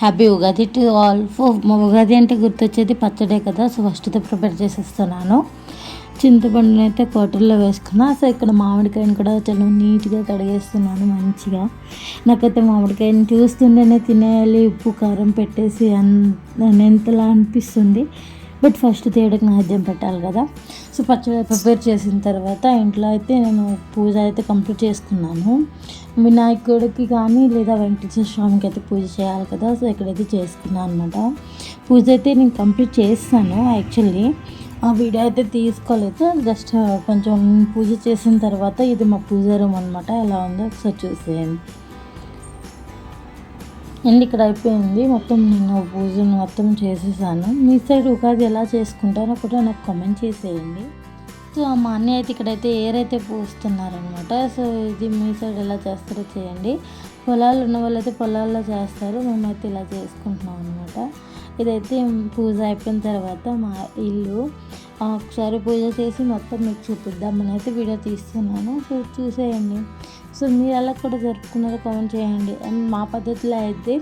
Happy Ugadi to all. Ugadi అంటే గుర్తొచ్చేది పచ్చడే కదా సో ఫస్ట్తో ప్రిపేర్ చేసేస్తున్నాను. చింతపండుని అయితే కోటల్లో వేసుకున్నా. సో ఇక్కడ మామిడికాయని కూడా చాలా నీట్గా కడిగేస్తున్నాను మంచిగా. నాకైతే మామిడికాయని చూస్తుంటేనే తినేయాలి ఉప్పు కారం పెట్టేసి ఎంతలా అనిపిస్తుంది. బట్ ఫస్ట్ తీయడానికి నైవేద్యం పెట్టాలి కదా. సో పచ్చడి ప్రిపేర్ చేసిన తర్వాత ఇంట్లో అయితే నేను పూజ అయితే కంప్లీట్ చేసుకున్నాను. వినాయకుడికి కానీ లేదా వెంకటేశ్వర స్వామికి అయితే పూజ చేయాలి కదా. సో ఇక్కడైతే చేసుకున్నాను అనమాట పూజ అయితే నేను కంప్లీట్ చేస్తాను యాక్చువల్లీ ఆ వీడియో అయితే తీసుకోలేదు. జస్ట్ కొంచెం పూజ చేసిన తర్వాత ఇది మా పూజ రూమ్ అనమాట ఎలా ఉందో ఒకసారి చూసేయండి. అండ్ ఇక్కడ అయిపోయింది. మొత్తం నేను పూజను మొత్తం చేసేసాను. మీ సైడ్ ఉగాది ఎలా చేసుకుంటారో కూడా నాకు కామెంట్ చేసేయండి. సో మా అన్నయ్య అయితే ఇక్కడైతే ఏరైతే పూస్తున్నారనమాట సో ఇది మీ సైడ్ ఎలా చేస్తారో చేయండి. పొలాలు ఉన్న వాళ్ళైతే పొలాల్లో చేస్తారు. మేమైతే ఇలా చేసుకుంటున్నాం అనమాట ఇదైతే పూజ అయిపోయిన తర్వాత మా ఇల్లు ఒకసారి పూజ చేసి మొత్తం మీకు చూపిద్దామని అయితే వీడియో తీస్తున్నాను. సో చూసేయండి. సో మీరు ఎలా కూడా జరుపుకున్నారో కామెంట్ చేయండి. అండ్ మా పద్ధతిలో అయితే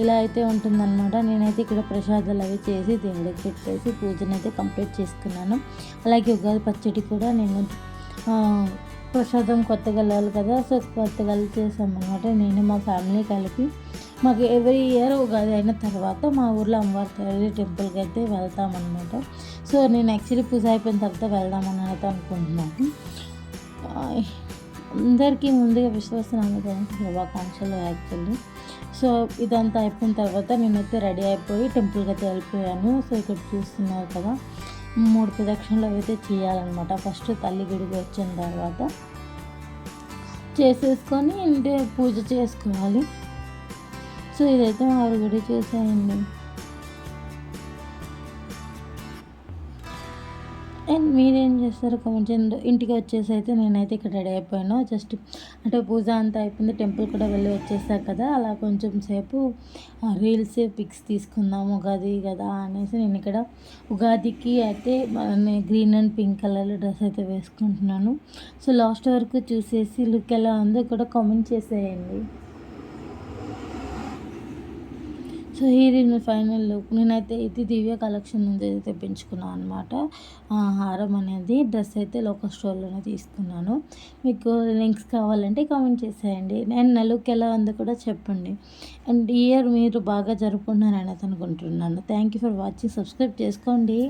ఇలా అయితే ఉంటుందన్నమాట. నేనైతే ఇక్కడ ప్రసాదాలు అవి చేసి దేవుడికి పెట్టేసి పూజను అయితే కంప్లీట్ చేసుకున్నాను. అలాగే ఉగాది పచ్చడి కూడా నేను ప్రసాదం కొత్తగా వెళ్ళాలి కదా సో కొత్తగా చేసామన్నమాట నేను మా ఫ్యామిలీ కలిపి మాకు ఎవ్రీ ఇయర్ ఉగాది అయిన తర్వాత మా ఊర్లో అమ్మవారి తల్లి టెంపుల్కి అయితే వెళ్తామన్నమాట. సో నేను యాక్చువల్లీ పూజ అయిపోయిన తర్వాత వెళ్దామని అయితే అనుకుంటున్నాను. అందరికీ ముందుగా విశ్వాసనామకి శుభాకాంక్షలు యాక్చువల్లీ. సో ఇదంతా అయిపోయిన తర్వాత నేనైతే రెడీ అయిపోయి టెంపుల్కి అయితే వెళ్ళిపోయాను సో ఇక్కడ చూస్తున్నారు కదా మూడు ప్రదక్షిణలు అయితే చేయాలన్నమాట. ఫస్ట్ తల్లి గుడికి వచ్చిన తర్వాత చేసేసుకొని ఇంటే పూజ చేసుకోవాలి. సో ఇదైతే మా గుడి చేసేయండి. అండ్ మీరేం చేస్తారు కొంచెం ఇంటికి వచ్చేసి అయితే నేనైతే ఇక్కడ రెడీ అయిపోయాను. జస్ట్ అంటే పూజ అంతా అయిపోయింది. టెంపుల్ కూడా వెళ్ళి వచ్చేసా కదా. అలా కొంచెం సేపు రీల్స్ పిక్స్ తీసుకుందాం ఉగాది కదా అనేసి నేను ఇక్కడ ఉగాదికి అయితే green and pink colour dress అయితే వేసుకుంటున్నాను. సో లాస్ట్ వరకు చూసేసి లుక్ ఎలా ఉందో కూడా కామెంట్ చేసేయండి. సో ఇది ఫైనల్ లుక్. నేనైతే ఇది దివ్య కలెక్షన్ నుంచి అయితే తెప్పించుకున్నాను అనమాట హారం అనేది డ్రెస్ అయితే లోకల్ స్టోర్లోనే తీసుకున్నాను. మీకు లింక్స్ కావాలంటే కామెంట్ చేసేయండి. నేను నా లుక్ ఎలా ఉందో కూడా చెప్పండి. అండ్ ఇయర్ మీరు బాగా జరుపుకున్నారని అనుకుంటున్నాను. Thank you for watching. Subscribe చేసుకోండి.